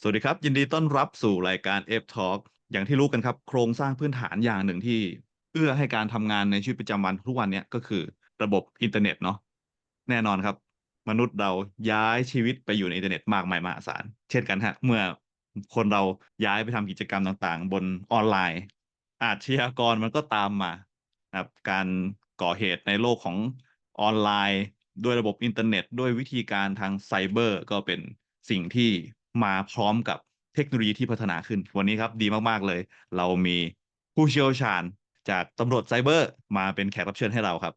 สวัสดีครับ ยินดีต้อนรับสู่รายการ F Talk อย่างที่รู้กันครับ โครงสร้างพื้นฐานอย่างหนึ่งที่ เอื้อให้การทำงานในชีวิตประจำวันทุกวันเนี้ก็คือระบบอินเทอร์เน็ตเนาะแน่นอนครับ มนุษย์เราย้ายชีวิตไปอยู่ในอินเทอร์เน็ตมากมายมหาศาลเช่นกันฮะ เมื่อคนเราย้ายไปทำกิจกรรมต่างๆ บนออนไลน์ อาชญากรมันก็ตามมาครับการก่อเหตุในโลกของออนไลน์ ด้วยระบบอินเทอร์เน็ต ด้วยวิธีการทางไซเบอร์ ก็เป็นสิ่งที่ มาพร้อมกับเทคโนโลยีที่พัฒนาขึ้น วันนี้ครับดีมากๆเลย เรามีผู้เชี่ยวชาญจากตำรวจไซเบอร์มาเป็นแขกรับเชิญให้เราครับ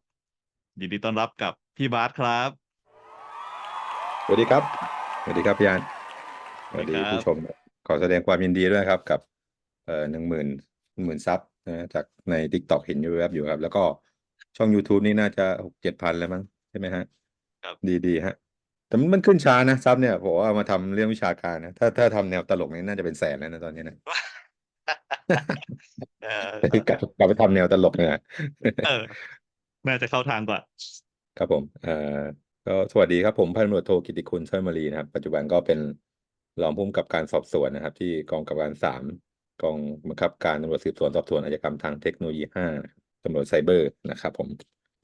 ยินดีต้อนรับกับพี่บาสครับ สวัสดีครับ สวัสดีครับพี่อันสวัสดีสวัสดีครับผู้ชม ขอแสดงความยินดีด้วยครับกับเอ่อหนึ่งหมื่นหมื่นซับนะจากใน t ิ k t o k เห็นอยู่แวบอยู่ครับ แล้วก็ช่อง YouTube นี่น่าจะหกเจ็ดพันแล้วมั้งใช่ไหมฮะ ครับดีดีฮะ แต่มันมันขึ้นช้านะซับเนี่ยผมว่าเอามาทำเรื่องวิชาการนะ ถ้าถ้าทำแนวตลกนี่น่าจะเป็นแสนแล้วนะตอนนี้นะ เออ กลับกลับไปทำแนวตลกเนี่ยเออน่าจะเข้าทางกว่า ครับผมเอ่อก็สวัสดีครับผมพันตำรวจโทกิติคุณช่วยมารีนะครับ ปัจจุบันก็เป็นรองผู้กำกับการสอบสวนนะครับ ที่กองกำกับการสามกองบังคับการตำรวจสืบสวนสอบสวนอาชญากรรมทางเทคโนโลยีห้าตำรวจไซเบอร์นะครับผม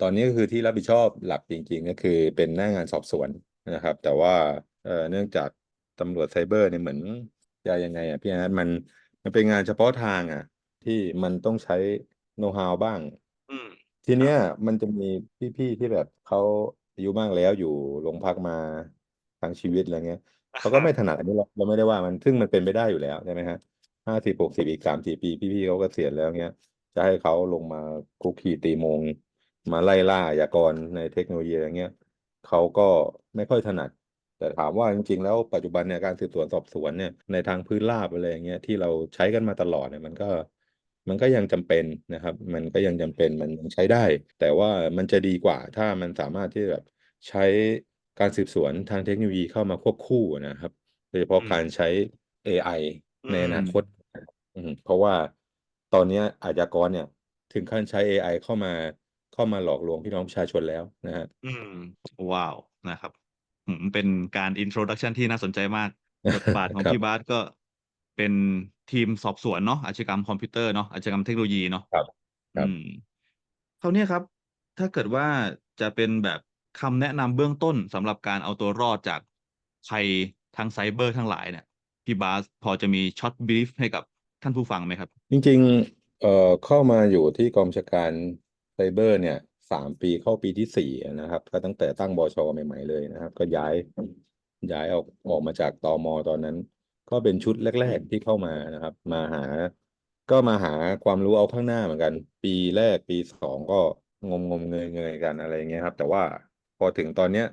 ตอนนี้ก็คือที่รับผิดชอบหลักจริง ๆ ก็คือเป็นหน้างานสอบสวน นะครับ แต่ว่าเอ่อเนื่องจากตำรวจไซเบอร์เนี่ยเหมือนจะยังไงอะพี่อาร์ตมันมันเป็นงานเฉพาะทางอะ ที่มันต้องใช้โน้ตฮาวบ้าง อืม ทีเนี้ยมันจะมีพี่ๆที่แบบเขาอายุมากแล้วอยู่โรงพักมาทั้งชีวิตอะไรเงี้ยเขาก็ไม่ถนัดอันนี้เราเราไม่ได้ว่ามันซึ่งมันเป็นไปได้อยู่แล้วใช่ไหมฮะห้าสิบหกสิบอีกสามสี่ปี พี่ๆเขาก็เกษียณแล้วเงี้ย จะให้เขาลงมาคุกคีตีโมง มาไล่ล่าอาชญากรในเทคโนโลยีอะไรเงี้ย เขาก็ไม่ค่อยถนัด แต่ถามว่าจริงๆ แล้วปัจจุบันเนี่ยการสืบสวนสอบสวนเนี่ยในทางพื้นราบอะไรอย่างเงี้ยที่เราใช้กันมาตลอดเนี่ยมันก็มันก็ยังจำเป็นนะครับ มันก็ยังจำเป็นมันยังใช้ได้ แต่ว่ามันจะดีกว่าถ้ามันสามารถที่แบบใช้การสืบสวนทางเทคโนโลยีเข้ามาควบคู่นะครับ โดยเฉพาะอืมการใช้ AI อืในอนาคมตอืมเพราะว่าตอนเนี้ยอาชญากรเนี่ยถึงขั้นใช้ AI เข้ามา เข้ามาหลอกลวงพี่น้องประชาชนแล้วนะฮะอืม ว้าวนะครับอืมเป็นการอินโทรดักชันที่น่าสนใจมากบทบาทของครับพี่บาสก็เป็นทีมสอบสวนเนาะอาชญากรรมคอมพิวเตอร์เนาะอาชญากรรมเทคโนโลยีเนาะครับครับอืมคราวเนี้ยครับ ถ้าเกิดว่าจะเป็นแบบคำแนะนำเบื้องต้นสำหรับการเอาตัวรอดจากภัยทางไซเบอร์ทั้งหลายเนี่ยพี่บาสพอจะมีช็อตบรีฟให้กับท่านผู้ฟังไหมครับ จริง ๆ เอ่อเข้ามาอยู่ที่กองบัญชาการ ไซเบอร์เนี่ยสามปีเข้าปีที่สี่นะครับ ก็ตั้งแต่ตั้งบชใหม่ๆเลยนะครับ ก็ย้ายย้ายออกออกมาจากตมตอนนั้น ก็เป็นชุดแรก ๆที่เข้ามานะครับ มาหา ก็มาหาความรู้เอาข้างหน้าเหมือนกัน ปีแรกปีสองก็งมงมเงยเงยๆกันอะไรเงี้ยครับ แต่ว่าพอถึงตอนเนี้ย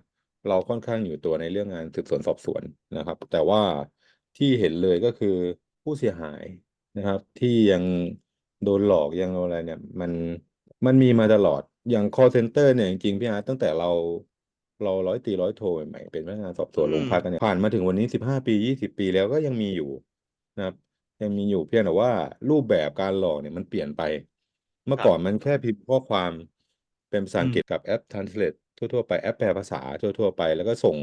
เราค่อนข้างอยู่ตัวในเรื่องงานสืบสวนสอบสวนนะครับ แต่ว่าที่เห็นเลยก็คือผู้เสียหายนะครับ ที่ยังโดนหลอกยังอะไรเนี่ย มัน มันมีมาตลอดอย่าง call center เนี่ยจริงๆพี่อาร์ตตั้งแต่เราเราร้อยตรีร้อยโทใหม่ๆเป็นพนักงานสอบสวนอืโรงมพักกันเนี่ยผ่านมาถึงวันนี้สิบห้าปียี่สิบปีแล้วก็ยังมีอยู่นะครับ ยังมีอยู่เพียงแต่ว่ารูปแบบการหลอกเนี่ยมันเปลี่ยนไป เมื่อครับก่อนมันแค่พิมพ์ข้อความเป็นภาษาอือัมงกฤษกับแอป Translate ทั่วๆไปแอปแปลภาษาทั่วๆไป แล้วก็ส่ง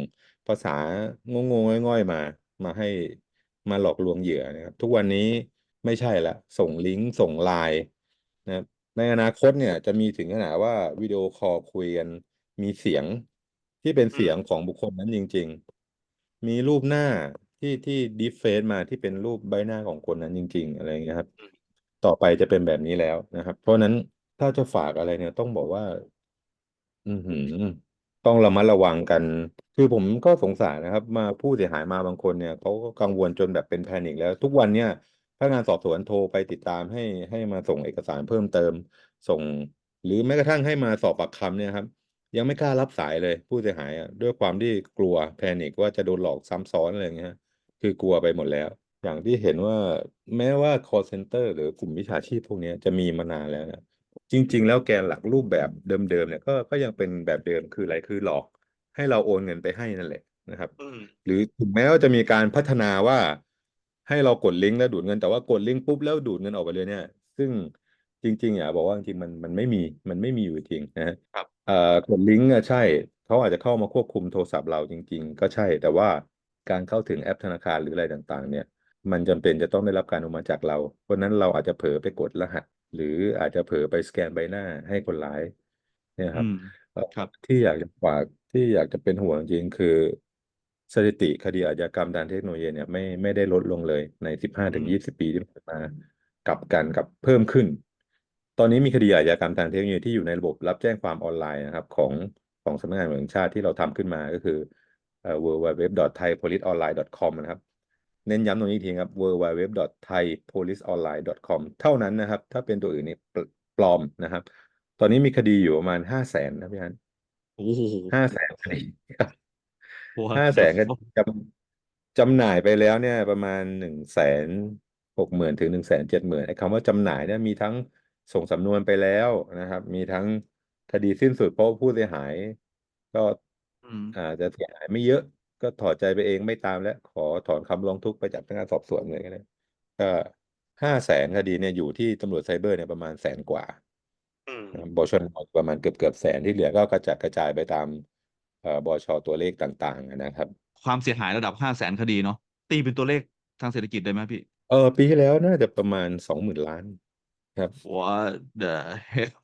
ภาษางงๆง่อยๆมา มาให้มาหลอกลวงเหยื่อนะครับ ทุกวันนี้ไม่ใช่ละส่งลิงก์ส่งไลน์นะครับ ในอนาคตเนี่ยจะมีถึงขนาดว่าวิดีโอคอลคุยกันมีเสียงที่เป็นอืเสียงของบุคคลนั้นจริง ๆ มีรูปหน้าที่ที่ดีเฟซมาที่เป็นรูปใบหน้าของคนนั้นจริง ๆ อะไรอย่างเงี้ยครับ อืม ต่อไปจะเป็นแบบนี้แล้วนะครับ เพราะฉะนั้นถ้าจะฝากอะไรเนี่ยต้องบอกว่า อือหือ ต้องระมัดระวังกัน คือผมก็สงสารนะครับ มา ผู้เสียหายมาบางคนเนี่ย เขาก็กังวลจนแบบเป็นแพนิคแล้ว ทุกวันเนี่ย พนักงานสอบสวนโทรไปติดตามให้ให้มาส่งเอกสารเพิ่มเติม ส่ง หรือแม้กระทั่งให้มาสอบปากคำเนี่ยครับ ยังไม่กล้ารับสายเลยผู้เสียหายอะด้วยความที่กลัวแพนิคว่าจะโดนหลอกซ้ำซ้อนอะไรอย่างเงี้ยคือกลัวไปหมดแล้ว อย่างที่เห็นว่าแม้ว่า call center หรือกลุ่มมิจฉาชีพพวกเนี้ยจะมีมานานแล้วนะจริง ๆ แล้วแกนหลักรูปแบบเดิมๆเนี่ยก็ก็ยังเป็นแบบเดิมคืออะไรคือหลอก ให้เราโอนเงินไปให้นั่นแหละนะครับอืมหรือถึงแม้ว่าจะมีการพัฒนาว่า ให้เรากดลิงก์แล้วดูดเงินแต่ว่ากดลิงก์ปุ๊บแล้วดูดเงินออกไปเลยเนี่ย ซึ่งจริง ๆอะบอกว่าจริงๆมันมันไม่มีมันไม่มีอยู่จริงนะฮะครับเอ่อกดลิงก์อะใช่เขาอาจจะเข้ามาควบคุมโทรศัพท์เราจริง ๆ ก็ใช่ แต่ว่าการเข้าถึงแอปธนาคารหรืออะไรต่างๆ เนี่ย มันจำเป็นจะต้องได้รับการอนุมัติจากเรา เพราะฉะนั้นเราอาจจะเผลอไปกดรหัส หรืออาจจะเผลอไปสแกนใบหน้าให้คนร้ายเนี่ยคอืรับมเอ่อครับที่อยากจะฝากที่อยากจะเป็นห่วงจริงๆคือ สถิติคดีอาชญากรรมทางเทคโนโลยีเนี่ยไม่ไม่ได้ลดลงเลยใน15ถึอืงม20ปีที่ผ่านมากลับกันกับเพิ่มขึ้น ตอนนี้มีคดีอาชญากรรมทางเทคโนโลยีที่อยู่ในระบบรับแจ้งความออนไลน์นะครับ ของของสำนักงานตำรวจแห่งชาติที่เราทำขึ้นมาก็คือเอ่อ www.thaipoliceonline.com นะครับ เน้นย้ำตรงนี้อีกทีครับ www.thaipoliceonline.com เท่านั้นนะครับ ถ้าเป็นตัวอื่นนี่ปลปลอมนะครับ ตอนนี้มีคดีอยู่ประมาณห้าแสนนะพี่ฮันโอ้โหห้าแสนคดีครับ What ห้าแส the นก็ fuck จำจำหน่ายไปแล้วเนี่ย ประมาณหนึ่งแสนหกหมื่นถึงหนึ่งแสนเจ็ดหมื่นไอ้คำว่าจำหน่ายเนี่ยมีทั้งส่งสำนวนไปแล้วนะครับ มีทั้งคดีสิ้นสุดเพราะผู้เสียหาย ก็อืมอาจจะเสียหายไม่เยอะ ก็ถอดใจไปเองไม่ตามแล้วขอถอนคำร้องทุกข์ไปจากพนักงานสอบสวนเลยก็ได้ก็ห้าแสนคดีเนี่ยอยู่ที่ตำรวจไซเบอร์เนี่ยประมาณแสนกว่าอืมนะครับบชนประมาณเกือบเกือบแสนที่เหลือก็กระจัดกระจายไปตามเอ่อ บชตัวเลขต่างๆนะครับ ความเสียหายระดับห้าแสนคดีเนาะตีเป็นตัวเลขทางเศรษฐกิจได้ไหมพี่ เออปีที่แล้วน่าจะประมาณสองหมื่นล้านครับ What the hell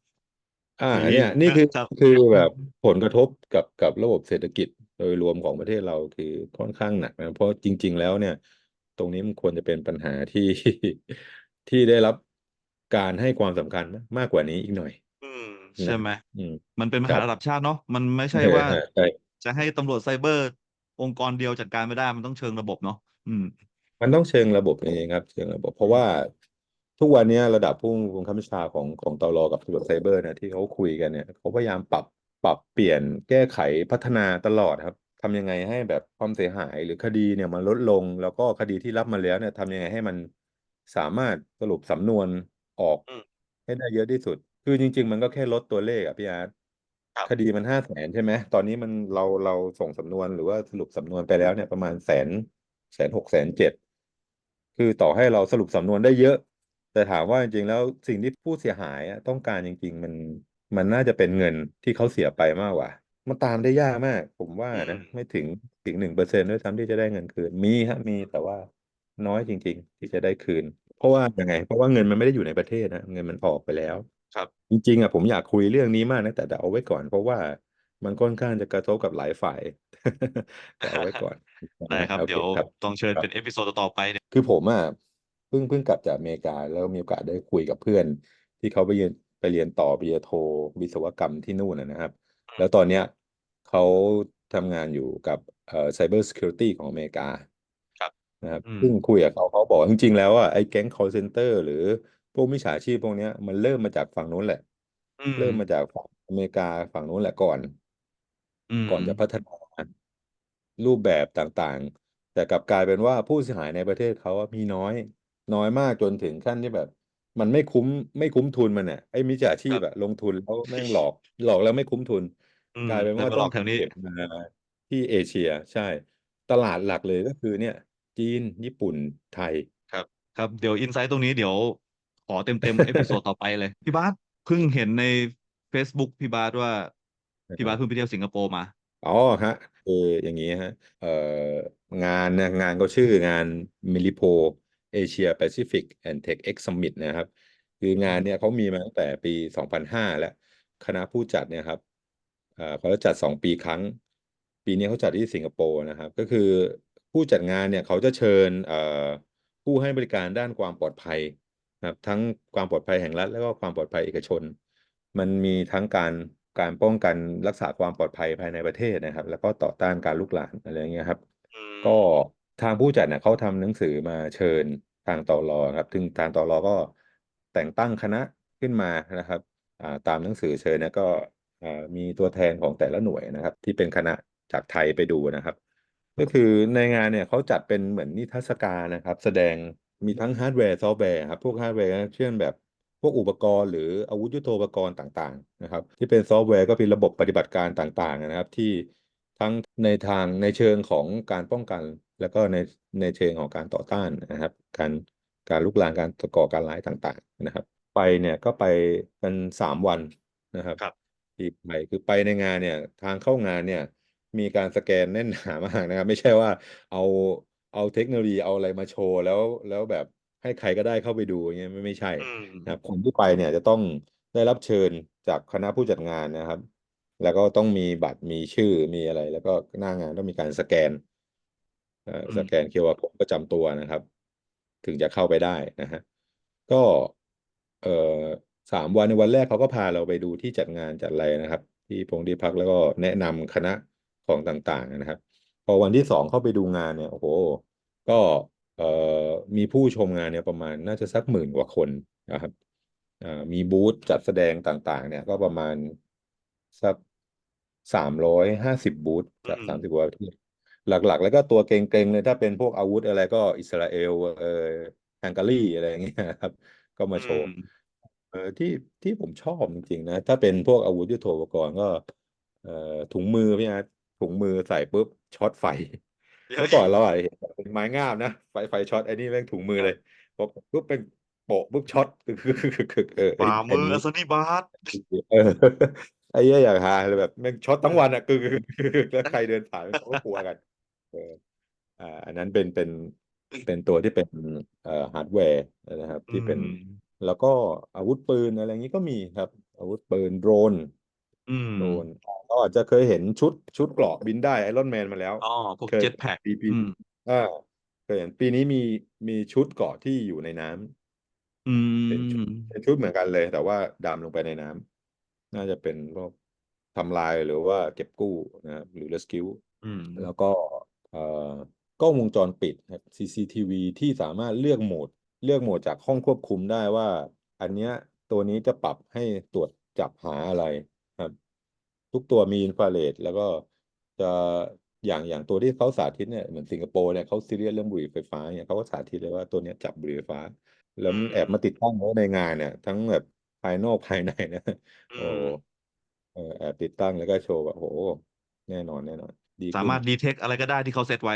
อ่าอย่างเนี่นี้ยนี่คือครับ คือแบบผลกระทบกับกับระบบเศรษฐกิจโดยรวมของประเทศเราคือค่อนข้างหนักนะเพราะจริง ๆ แล้วเนี่ย ตรงนี้มันควรจะเป็นปัญหาที่ ที่ได้รับการให้ความสำคัญมากกว่านี้อีกหน่อยอืมนะ ใช่ไหมอืมมันเป็นปัญครัหาบระดับชาติเนาะมันไม่ใช่เออว่าใช่จะให้ตำรวจไซเบอร์ องค์กรเดียวจัดการไม่ได้มันต้องเชิงระบบเนาะอืม มันต้องเชิงระบบเองครับ เชิงระบบ เพราะว่าทุกวันเนี้ยระดับผู้บังคับบัญชาของของตลกับตำรวจไซเบอร์เนี่ยที่เขาคุยกันเนี่ยเขาพยายามปรับปรับเปลี่ยนแก้ไขพัฒนาตลอดครับทำยังไงให้แบบความเสียหายหรือคดีเนี่ยมันลดลง แล้วก็คดีที่รับมาแล้วเนี่ยทำยังไงให้มันสามารถสรุปสำนวนออกอืมให้ได้เยอะที่สุด คือจริง ๆ มันก็แค่ลดตัวเลขอะพี่อาร์ตครับ คดีมันห้าแสนใช่ไหมตอนนี้มันเราเราส่งสำนวนหรือว่าสรุปสำนวนไปแล้วเนี่ยประมาณแสนแสนหกแสนเจ็ดคือต่อให้เราสรุปสำนวนได้เยอะ แต่ถามว่าจริงๆแล้วสิ่งที่ผู้เสียหายอะต้องการจริง ๆ มันมันน่าจะเป็นเงินที่เขาเสียไปมากกว่า มันตามได้ยากมาก ผมว่าอืนะม ไม่ถึงถึงหนึ่งเปอร์เซ็นต์ด้วยซ้ำที่จะได้เงินคืนมีฮะมีแต่ว่าน้อยจริง ๆ ที่จะได้คืน เพราะว่ายังไง เพราะว่าเงินมันไม่ได้อยู่ในประเทศนะเงินมันออกไปแล้ว ครับ จริงๆอะผมอยากคุยเรื่องนี้มากนะ แต่เดี๋ยวเอาไว้ก่อน เพราะว่ามันค่อนข้างจะกระทบกับหลายฝ่าย แต่เอาไว้ก่อนได้นะครับโอเดี๋เคยวครับ ต้องเชิญครับเป็นเอพิโซดต่อไปเนี่ยคือผมอะเพิ่งเพิ่งกลับจากอเมริกาแล้วมีโอกาสได้คุยกับเพื่อน ที่เขาไปเรียนไปเรียนต่อปริญญาโทวิศวกรรมที่นู่นนะนะครับ แล้วตอนเนี้ยเขาทำงานอยู่กับเอ่อ Cyber Security ของอเมริกาครับ นะครับอืม ซึ่งคุยกับเขาเขาบอกว่าจริงๆแล้วอะไอ้แก๊ง call center หรือ พวกมิจฉาชีพพวกเนี้ย มันเริ่มมาจากฝั่งนู้นแหละ อืมเริ่มมาจากฝั่งอเมริกาฝั่งนู้นแหละก่อน อืมก่อนจะพัฒนารูปแบบต่างๆ แต่กลับกลายเป็นว่าผู้เสียหายในประเทศเขาอะมีน้อย น้อยมากจนถึงขั้นที่แบบ มันไม่คุ้มไม่คุ้มทุนมันอะไอ้มิจฉาชีพอะลงทุนแล้วแม่งหลอก หลอกแล้วไม่คุ้มทุน อืมกลายเป็นแล้วว่ามาหลต้อองกแถวนี้ เก็บมาที่เอเชียใช่ ตลาดหลักเลยก็คือเนี่ย จีนญี่ปุ่นไทย ครับครับเดี๋ยวอินไซต์ตรงนี้เดี๋ยว ขอเต็มเต็มเอพิโซดต่อไปเลย พี่บาสเพิ่งเห็นใน Facebook พี่บาสว่า พี่บาสเพิ่งไปเที่ยวสิงคโปร์มา อ๋อฮะคืออย่างนี้ฮะเอ่องานนะงานก็ชื่องานมิลิโพ Asia Pacific and Tech X Summit นะครับ คืองานเนี่ยเขามีมาตั้งแต่ปี 2005 แล้ว คณะผู้จัดเนี่ยครับเอ่อเขาจะจัด 2 ปีครั้ง ปีนี้เขาจัดที่สิงคโปร์นะครับ ก็คือผู้จัดงานเนี่ยเขาจะเชิญเอ่อผู้ให้บริการด้านความปลอดภัย นะครับทั้งความปลอดภัยแห่งรัฐ แล้วก็ความปลอดภัยเอกชน มันมีทั้งการการป้องกันรักษาความปลอดภัยภายในประเทศนะครับ แล้วก็ต่อต้านการลุกลามอะไรอย่างเงี้ยครับอืมก็ทางผู้จัดเนี่ยเขาทำหนังสือมาเชิญทางตลครับถึงทางตลก็แต่งตั้งคณะขึ้นมานะครับอ่าตามหนังสือเชิญเนี่ยก็อ่ามีตัวแทนของแต่ละหน่วยนะครับ ที่เป็นคณะจากไทยไปดูนะครับ ก็คือในงานเนี่ยเขาจัดเป็นเหมือนนิทรรศการนะครับ แสดง มีทั้งฮาร์ดแวร์ซอฟต์แวร์ครับพวกฮาร์ดแวร์เช่นแบบพวกอุปกรณ์หรืออาวุธยุทโธปกรณ์ต่างๆนะครับที่เป็นซอฟต์แวร์ก็เป็นระบบปฏิบัติการต่างๆนะครับ ที่ทั้งในทางในเชิงของการป้องกัน แล้วก็ในในเชิงของการต่อต้านนะครับ การการลุกลามการก่อการร้ายต่างๆนะครับ ไปเนี่ยก็ไปกันสามวันนะครับครับที่ไปคือไปในงานเนี่ยทางเข้างานเนี่ยมีการสแกนแน่นหามากนะครับ ไม่ใช่ว่าเอา เอาเทคโนโลยีเอาอะไรมาโชว์แล้วแล้วแบบให้ใครก็ได้เข้าไปดูอย่างเงี้ยไม่ไม่ใช่อืมนะครับ คนที่ไปเนี่ยจะต้องได้รับเชิญจากคณะผู้จัดงานนะครับ แล้วก็ต้องมีบัตรมีชื่อมีอะไร แล้วก็หน้างานต้องมีการสแกนเอ่ออืสมแกน QR code ประจำตัวนะครับ ถึงจะเข้าไปได้นะฮะก็เอ่อสามวันในวันแรกเขาก็พาเราไปดูที่จัดงานจัดอะไรนะครับ ที่พงที่พักแล้วก็แนะนำคณะของต่างๆนะครับ พอวันที่สองเข้าไปดูงานเนี่ยโอ้โห ก็เอ่อมีผู้ชมงานเนี่ยประมาณน่าจะสักหมื่นกว่าคนนะครับเอ่อมีบูธจัดแสดงต่างๆ เนี่ยก็ประมาณสักสามร้อยห้าสิบบูธอืจากมสามสิบกว่าประเทศหลักๆ แล้วก็ตัวเก่งๆเลยถ้าเป็นพวกอาวุธอะไรก็อิสราเอลเอ่อฮังการีอะไรอย่างเงี้ยครับ ก็มาอืโชว์มเออที่ที่ผมชอบจริงๆนะ ถ้าเป็นพวกอาวุธยุทโธปกรณ์ก็ เอ่อถุงมือพี่อาร์ตถุงมือใส่ปุ๊บช็อตไฟ เดี๋ยวเมื่อก่อนเราอาจจะเห็นแบบเป็นไม้งามนะไฟไฟช็อตไอ้นี่แม่งถุงมือครัเลบยพอปุ๊บเป็นโปะปุ๊บช็อตคือคือคือคือเออไอ้ฝ่าอัมืนอนี้อัศนีบาตเออไอ้เหี้ยอย่างฮาเลยแบบแม่งช็อตทั้งวันอะคือคือคือคือแล้วใครเดินผ่านเขาก็กลัวกันเอออ่าอันนั้นเป็นเป็นเป็นตัวที่เป็นเอ่อฮาร์ดแวร์นะครับอืที่เป็นมแล้วก็อาวุธปืนอะไรอย่างนี้ก็มีครับ อาวุธปืนโดรน อืมโดรนเราอาจจะเคยเห็นชุดชุดเกราะบินได้ไอรอนแมนมาแล้ว อ๋อพวกเคย เจ็ตแพ็กปีปีอืม อ่าเคยเห็นปีนี้มีมีชุดเกราะที่อยู่ในน้ำอืเป็นชุดม เป็นชุดเหมือนกันเลย แต่ว่าดำลงไปในน้ำน่าจะเป็นพวกทำลายหรือว่าเก็บกู้นะครับหรือ rescue อืม แล้วก็เอ่อกล้องวงจรปิดครับ CCTV ที่สามารถเลือกโหมด เลือกโหมดจากห้องควบคุมได้ว่า อันเนี้ยตัวนี้จะปรับให้ตรวจจับหาอะไรครับ ทุกตัวมีอินฟราเรดแล้วก็จะอย่างอย่างตัวที่เขาสาธิตเนี่ยเหมือนสิงคโปร์เนี่ยเขาซีเรียสเรื่องบุหรี่ไฟฟ้าเนี่ยเขาก็สาธิตเลยว่าตัวเนี้ยจับบุหรี่ไฟฟ้า แล้วอืมันมแอบมาติดตั้งไว้ในงานเนี่ย ทั้งแบบภายนอกภายในนะอืโอ้มเออแอบติดตั้งแล้วก็โชว์แบบโห แน่นอนแน่นอน ดีสาขึ้นมารถดีเทคอะไรก็ได้ที่เขาเซตไว้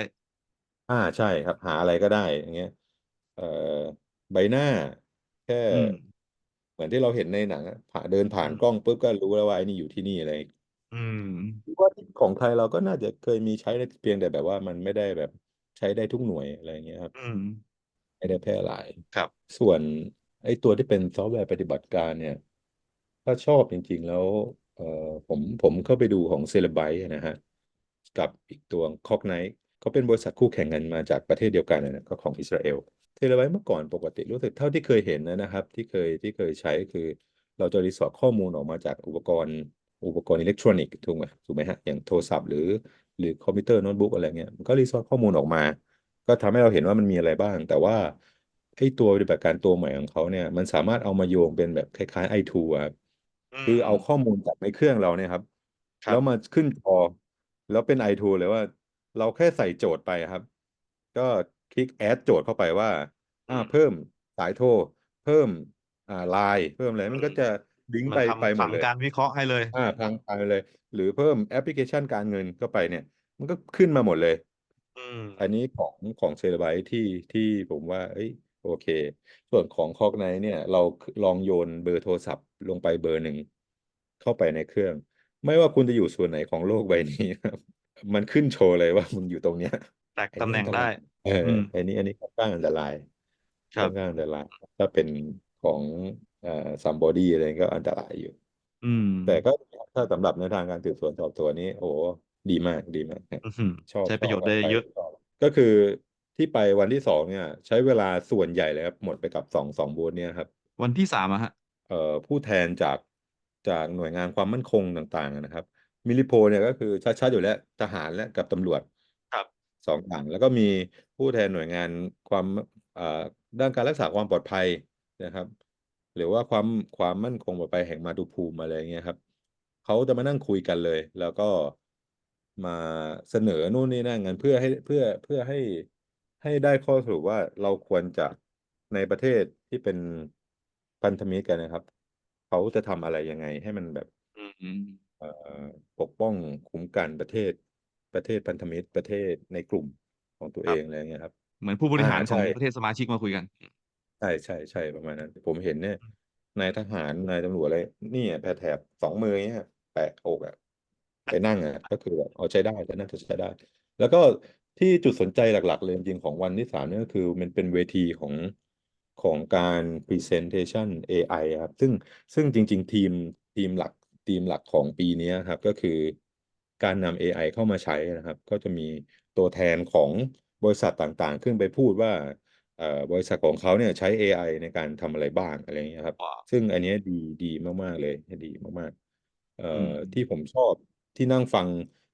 อ่าใช่ครับ หาอะไรก็ได้อย่างเงี้ยเอ่อใบหน้า แค่อืมเหมือนที่เราเห็นในหนังอะผ่าเดินผ่าอืนมกล้องปุ๊บก็รู้แล้วว่าไอ้นี่อยู่ที่นี่อะไร อืม คิดว่าของไทยเราก็น่าจะเคยมีใช้ได้เพียงแต่แบบว่ามันไม่ได้แบบใช้ได้ทุกหน่วย อะไรอย่างเงี้ยครับ อืม ไม่ได้แพร่หลาย ครับ ส่วนไอ้ตัวที่เป็นซอฟต์แวร์ปฏิบัติการเนี่ย ถ้าชอบจริง ๆ แล้ว เอ่อผมผมเข้าไปดูของเซเลบ i นะฮะ กับอีกตัวคอกไนท์เขาเป็นบริษัทคู่แข่งกันมาจากประเทศเดียวกันนะก็ของอิสราเอลเทเลไบเมื่อก่อนปกติรู้สึกเท่าที่เคยเห็นนะครับ ที่เคยที่เคยใช้คือ เราจะรีสอร์ทข้อมูลออกมาจากอุปกรณ์ อุปกรณ์อิเล็กทรอนิกส์ถูกไหมถูกไหมฮะอย่างโทรศัพท์หรือหรือคอมพิวเตอร์โน้ตบุ๊กอะไรเงี้ยมันก็รีสอร์ทข้อมูลออกมา ก็ทำให้เราเห็นว่ามันมีอะไรบ้าง แต่ว่าไอ้ตัวปฏิบัติการตัวใหม่ของเขาเนี่ย มันสามารถเอามาโยงเป็นแบบคล้ายๆ i2 อะครับอืคือมเอาข้อมูลจากในเครื่องเราเนี่ยครับครัแล้บวมาขึ้นจอแล้วเป็น i2 เลยว่า เราแค่ใส่โจทย์ไปครับ ก็คลิกแอดโจทย์เข้าไปว่าอือ่ามเพิ่มสายโทร เพิ่มอ่าไลน์เพิ่มอะไรอืมันมก็จะ ลิงก์มันไปทำไปหมผัดงเลยการวิเคราะห์ให้เลยอ่าพังไปเลย หรือเพิ่มแอปพลิเคชันการเงินเข้าไปเนี่ย มันก็ขึ้นมาหมดเลยอืมอันนี้ของของเซเลบ i ที่ที่ผมว่า เอ้ย โอเค ส่วนของคอกไนเนี่ย เราลองโยนเบอร์โทรศัพท์ลงไปเบอร์หนึ่งเข้าไปในเครื่อง ไม่ว่าคุณจะอยู่ส่วนไหนของโลกใบนี้ครับมันขึ้นโชว์เลยว่ามึงอยู่ตรงเนี้ยแตกไอ้ตำนี่แหน่อังนตได้รายเอออืมไอ้นี่อันนี้ค่อนข้างอันตรายครัค่อบนข้างอันตรายถ้าเป็นของเอ่อซัมบอดี้อะไรก็อันตรายอยู่ อืม แต่ก็ถ้าสำหรับในทางการสืบสวนสอบสวนนี้ โอ้ดีมากดีมากครับอื้อหือชอบใช้ชประอโยบชน์ครัได้บไปเยอะ ชอบก็คือที่ไปวันที่สองเนี่ย ใช้เวลาส่วนใหญ่เลยครับ หมดไปกับสองสองบูธเนี่ยครับ วันที่สามอะฮะ เอ่อผู้แทนจากจากหน่วยงานความมั่นคงต่างๆนะครับ มิลิโพเนี่ยก็คือชัดๆอยู่แล้วทหารและกับตำรวจครับ สองอย่างแล้วก็มีผู้แทนหน่วยงานความเอ่อด้านการรักษาความปลอดภัยนะครับ หรือว่าความความมั่นคงปลอดภัยแห่งมาตุภูมิอะไรเงี้ยครับเขาจะมานั่งคุยกันเลย แล้วก็มาเสนอนู่นนี่นั่นกันเพื่อให้เพื่อเพื่อให้ให้ได้ข้อสรุปว่าเราควรจะในประเทศที่เป็นพันธมิตรกันนะครับเขาจะทำอะไรยังไง ให้มันแบบอืมเอ่อปกป้องคุ้มกันประเทศประเทศพันธมิตรประเทศในกลุ่มของตัวคเอรับงอะไรเงี้ยครับ เหมือนผู้บริอ่าหารของใช่ประเทศสมาชิกมาคุยกัน ใช่ใช่ใช่ประมาณนั้น ผมเห็นเนี่ยนายทหารนายตำรวจอะไรนี่แผลแถบสองมือเงี้ยแปะอกอะไปนั่งอะก็คือแบบเอาใช้ได้แต่น่าจะใช้ได้ แล้วก็ที่จุดสนใจหลัก ๆ เลยจริงๆของวันที่สามเนี่ยก็คือมันเป็นเวทีของของการ Presentation AI ครับ ซึ่งซึ่งจริง ๆ ทีมทีมหลักทีมหลักของปีนี้ครับ ก็คือการนำ AI เข้ามาใช้นะครับ ก็จะมีตัวแทนของบริษัทต่างๆ ขึ้นไปพูดว่า เอ่อบริษัทของเขาเนี่ยใช้ AI ในการทำอะไรบ้าง อะไรอย่างเงี้ยครับ ว้าว ซึ่งอันเนี้ยดีดีมาก ๆ เลย ดีมาก ๆ เอ่อือ ม ที่ผมชอบที่นั่งฟัง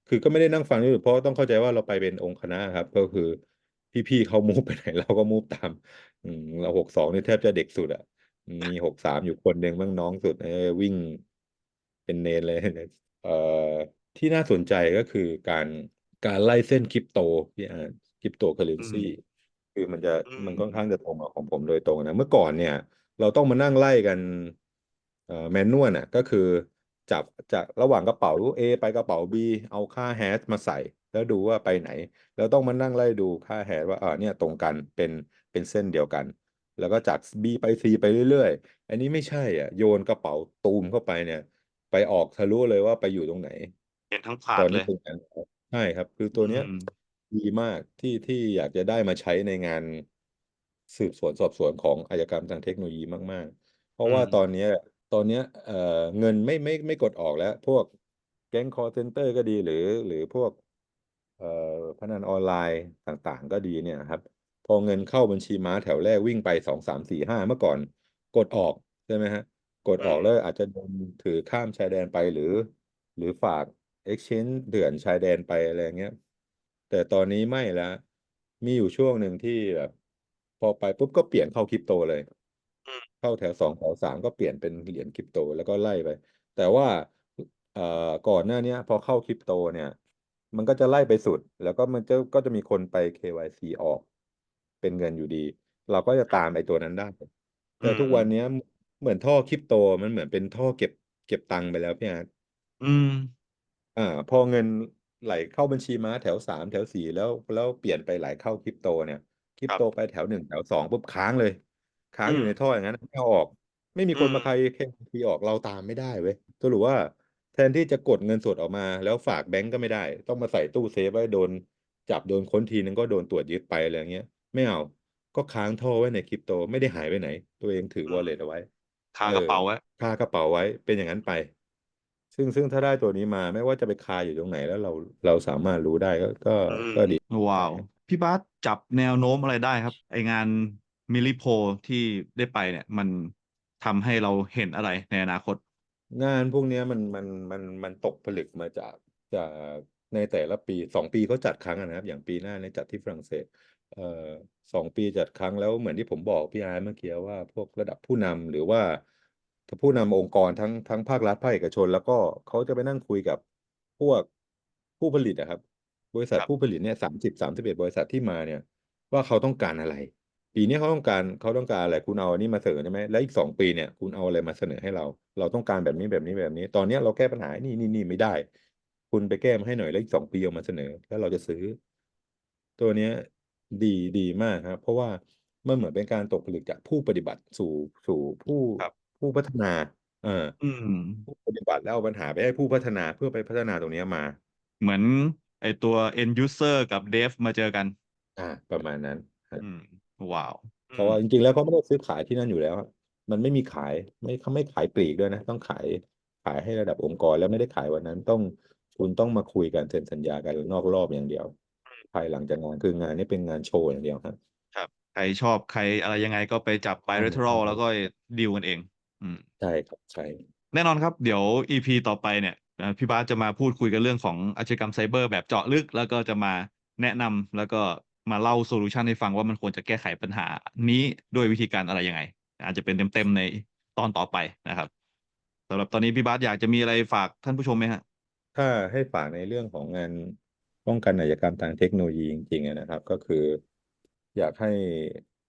คือก็ไม่ได้นั่งฟังด้วย เพราะต้องเข้าใจว่าเราไปเป็นองค์คณะครับ ก็คือพี่ ๆ เขา มูฟ ไปไหน เราก็ มูฟ ตาม อืม เราหกสองนี่แทบจะเด็กสุดอะมีหกสามอยู่คนหนึ่งบ้างน้องสุด เออ วิ่ง เป็นเนรเลย เอ่อ ที่น่าสนใจก็คือการ การไล่เส้นคริปโตพี่อ่านคริปโตเคอเรนอืมซี คือมันจะอืมันมค่อนข้างจะตรงกับของผมโดยตรงนะ เมื่อก่อนเนี่ย เราต้องมานั่งไล่กันเอ่อแมนนวลน่ะก็คือจับจากระหว่างกระเป๋า A ไปกระเป๋า B เอาค่าแฮชมาใส่ แล้วดูว่าไปไหน แล้วต้องมานั่งไล่ดูค่าแฮชว่าเออเนี่ยตรงกันเป็นเป็นเส้นเดียวกัน แล้วก็จาก B ไป C ไปเรื่อยๆ อันนี้ไม่ใช่อะโยนกระเป๋าตูมเข้าไปเนี่ย ไปออกทะลุเลยว่าไปอยู่ตรงไหน เห็นทั้งผาตอดนเลนี้ย เป็นการใช่ครับ คืออืตัวเนี้ยม ดีมากที่ที่อยากจะได้มาใช้ในงานสืบสวนสอบสวนของอาชญากรรมทางเทคโนโลยีมาก ๆ เพราะอืว่าม ตอนเนี้ยตอนเนี้ยเอ่อเงินไม่ไม่ไม่กดออกแล้ว พวกแก๊ง call center ก็ดีหรือ หรือพวกเอ่อพนันออนไลน์ต่างๆ ก็ดีเนี่ยนะครับ พอเงินเข้าบัญชีม้าแถวแรกวิ่งไปสองสามสี่ห้าเมื่อก่อนกดออกใช่ไหมฮะ กดอืออกม แล้วอาจจะโดนถือข้ามชายแดนไปหรือ หรือฝาก exchange เดือนชายแดนไปอะไรอย่างเงี้ย แต่ตอนนี้ไม่แล้ว มีอยู่ช่วงหนึ่งที่แบบพอไปปุ๊บก็เปลี่ยนเข้าคริปโตเลยอืมเข้าแถวสองแถวสามก็เปลี่ยนเป็นเหรียญคริปโตแล้วก็ไล่ไป แต่ว่าเอ่อก่อนหน้าเนี้ยพอเข้าคริปโตเนี่ย มันก็จะไล่ไปสุด แล้วก็มันจะก็จะมีคนไป KYC ออก เป็นเงินอยู่ดี เราก็จะตามไอ้ตัวนั้นได้อืแต่ทุกมวันเนี้ยเหมือนท่อคริปโตมันเหมือนเป็นท่อเก็บ เก็บตังค์ไปแล้วพี่อาร์ตอืม อ่า พอเงิน ไหลเข้าบัญชีม้าแถวสามแถวสี่แล้วแล้วเปลี่ยนไปไหลเข้าคริปโตเนี่ยคริคปรับ โตไปแถวหนึ่งแถวสองปุ๊บค้างเลย ค้างอือยู่ม ในท่ออย่างนั้นไม่เอาออก ไม่มีอืคนมามใครแค่ทีออกเราตามไม่ได้เว้ยสรุปว่าแทนที่จะกดเงินสดออกมา แล้วฝากแบงก์ก็ไม่ได้ ต้องมาใส่ตู้เซฟไว้โดน จับโดนค้นทีนึงก็โดนตรวจยึดไปอะไรอย่างเงี้ยไม่เอาก็ค้างท่อไว้ในคริปโตไม่ได้หายไปไหน ตัวเองถืออืวอลมเล็ตเอาไว้ คาเอกระอเป๋าไว้ คากระเป๋าไว้เป็นอย่างนั้นไป ซึ่งซึ่งถ้าได้ตัวนี้มาไม่ว่าจะไปคาอยู่ตรงไหนแล้วเราเราสามารถรู้ได้ก็ก็อืมก็ดีว้าใช่วพี่บาสจับแนวโน้มอะไรได้ครับ ไองานมิลลิโพลที่ได้ไปเนี่ยมันทำให้เราเห็นอะไรในอนาคต งานพวกเนี้ยมันมันมันมันตกผลึกมาจากจากในแต่ละปีสองปีเขาจัดครั้งอะนะครับ อย่างปีหน้าเนี่ยจัดที่ฝรั่งเศสเอ่อสองปีจัดครั้งแล้วเหมือนที่ผมบอกพี่อาร์ตเมื่อกี้ว่าพวกระดับผู้นำหรือว่า ผู้นำองค์กรทั้งทั้งภาครัฐภาคเอกชน แล้วก็เขาจะไปนั่งคุยกับพวกผู้ผลิตอะครับ บริษัทครับผู้ผลิตเนี่ยสามสิบสามสิบเอ็ดบริษัทที่มาเนี่ย ว่าเขาต้องการอะไร ปีนี้เขาต้องการเขาต้องการอะไรคุณเอาอันนี้มาเสนอใช่ไหมแล้วอีกสองปีเนี่ยคุณเอาอะไรมาเสนอให้เรา เราต้องการแบบนี้แบบนี้แบบนี้ ตอนเนี้ยเราแก้ปัญหานี่นี่นี่ไม่ได้ คุณไปแก้มาให้หน่อยแล้วอีกสองปีเอามาเสนอ แล้วเราจะซื้อ ตัวเนี้ยดีดีมากครับเพราะว่ามันเหมือนเป็นการตกผลึกจากผู้ปฏิบัติสู่สู่ผู้ครับ ผู้พัฒนา เอออืม ผู้ปฏิบัติแล้วเอาปัญหาไปให้ผู้พัฒนาเพื่อไปพัฒนาตรงเนี้ยมา เหมือนไอตัว end user กับ dev มาเจอกัน อ่า ประมาณนั้นครับอืม ว้าวเพอืราะมว่าจริงๆแล้วเขาไม่ได้ซื้อขายที่นั่นอยู่แล้วครับมันไม่มีขายไม่เขาไม่ขายปลีกด้วยนะ ต้องขายขายให้ระดับองค์กรแล้วไม่ได้ขายวันนั้นต้องคุณต้องมาคุยกันเซ็นสัญญากันนอกรอบอย่างเดียว ภายหลังจากงานคืองานนี้เป็นงานโชว์อย่างเดียวครับครับใครชอบใครอะไรยังไงก็ไปจับใช่ bilateral ใช่แล้วก็ดีลกันเอง อืม ใช่ครับ ใช่ แน่นอนครับ เดี๋ยว EP ต่อไปเนี่ยเอ่อพี่บาสจะมาพูดคุยกันเรื่องของอาชญากรรมไซเบอร์แบบเจาะลึก แล้วก็จะมาแนะนำแล้วก็มาเล่าโซลูชันให้ฟังว่ามันควรจะแก้ไขปัญหานี้ด้วยวิธีการอะไรยังไง อาจจะเป็นเต็มๆในตอนต่อไปนะครับสำหรับตอนนี้พี่บาสอยากจะมีอะไรฝากท่านผู้ชมไหมฮะ ถ้าให้ฝากในเรื่องของงานป้องกันอาชญากรรมทางเทคโนโลยีจริงๆอะนะครับ ก็คือ อยากให้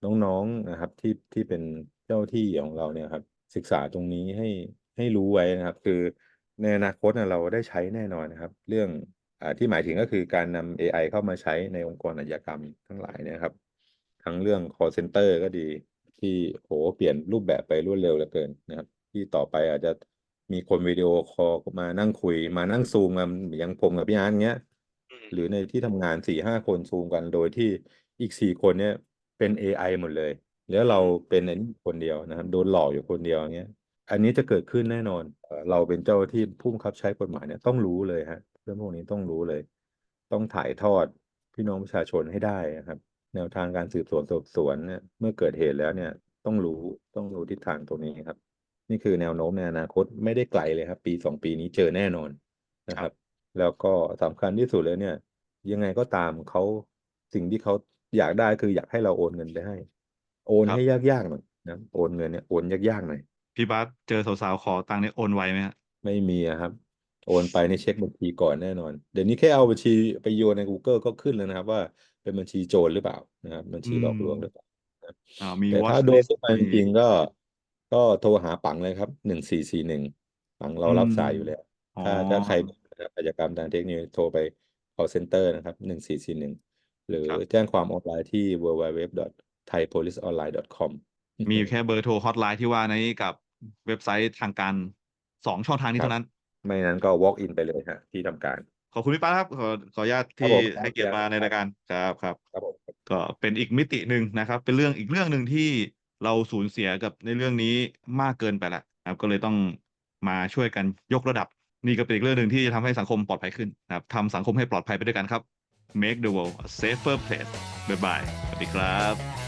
น้องๆนะครับที่ที่เป็นเจ้าที่ของเราเนี่ยครับ ศึกษาตรงนี้ให้ให้รู้ไว้นะครับ คือในอนาคตนะเราได้ใช้แน่นอนนะครับ เรื่องอ่าที่หมายถึงก็คือการนำ AI เข้ามาใช้ในองค์กรอาชญากรรมทั้งหลายเนะครับ ทั้งเรื่อง call center ก็ดีที่โหเปลี่ยนรูปแบบไปรวดเร็วเหลือเกินนะครับ ที่ต่อไปอาจจะมีคนวิดีโอคอลมานั่งคุย มานั่งซูมกันอย่างผมกับพี่อาร์ตเงี้ยอืมหรือในที่ทำงานสี่ห้าคนซูมกันโดยที่อีกสี่คนเนี่ยเป็น AI หมดเลย แล้วเราเป็นไอ้นี่คนเดียวนะครับโดนหลอกอยู่คนเดียวอย่างเงี้ย อันนี้จะเกิดขึ้นแน่นอนเราเป็นเจ้าหน้าที่ผู้บังคับใช้กฎหมายเนี่ยต้องรู้เลยฮะเรื่องพวกนี้ต้องรู้เลย ต้องถ่ายทอดพี่น้องประชาชนให้ได้นะครับ แนวทางการสืบสวนสอบสวนเนี่ยเมื่อเกิดเหตุแล้วเนี่ยต้องรู้ต้องรู้ทิศทางตรงนี้ครับ นี่คือแนวโน้มในอนาคตไม่ได้ไกลเลยครับ ปีสองปีนี้เจอแน่นอนนะครับ แล้วก็สำคัญที่สุดเลยเนี่ย ยังไงก็ตามเขาสิ่งที่เขาอยากได้คืออยากให้เราโอนเงินไปให้ โอนครับ ให้ยากๆหน่อยนะโอนเงินเนี่ยโอนยากๆหน่อย พี่บาสเจอสาวๆขอตังค์เนี่ยโอนไวไหมฮะ ไม่มีอะครับ โอนไปในเช็คบัญชีก่อนแน่นอน เดี๋ยวนี้แค่เอาบัญชีไปโยนใน Google ก็ขึ้นแล้วนะครับ ว่าเป็นบัญชีโจรหรือเปล่านะครับ บัญชีหลอกลวงหรือเปล่า อ่ามี แต่ watch ถ้าโดน list ขึ้นมาจริงๆก็ ก็โทรหาปังเลยครับหนึ่งสี่สี่หนึ่งปังเรารับสายอยู่แล้ว อ๋อถ้าถ้าใครมีอาชญากรรมทางเทคโนโลยีโทรไป call center นะครับหนึ่งสี่สี่หนึ่งหรือครับแจ้งความออนไลน์ที่ www.thaipoliceonline.com มีแค่เบอร์โทรฮอตไลน์ที่ว่านี้กับเว็บไซต์ทางการสองช่องทางนี้ครับเท่านั้น ไม่นั้นก็ walk in ไปเลยฮะที่ทำการ ขอบคุณพี่ป้าครับ ขอขออนุญาตครับที่ผมให้เกียรติมาในรายการครับครับครับผมก็เป็นอีกมิติหนึ่งนะครับ เป็นเรื่องอีกเรื่องหนึ่งที่เราสูญเสียกับในเรื่องนี้มากเกินไปละนะครับ ก็เลยต้องมาช่วยกันยกระดับ นี่ก็เป็นอีกเรื่องหนึ่งที่จะทำให้สังคมปลอดภัยขึ้นนะครับทำสังคมให้ปลอดภัยไปด้วยกันครับ make the world a safer place บ๊ายบายสวัสดีครับ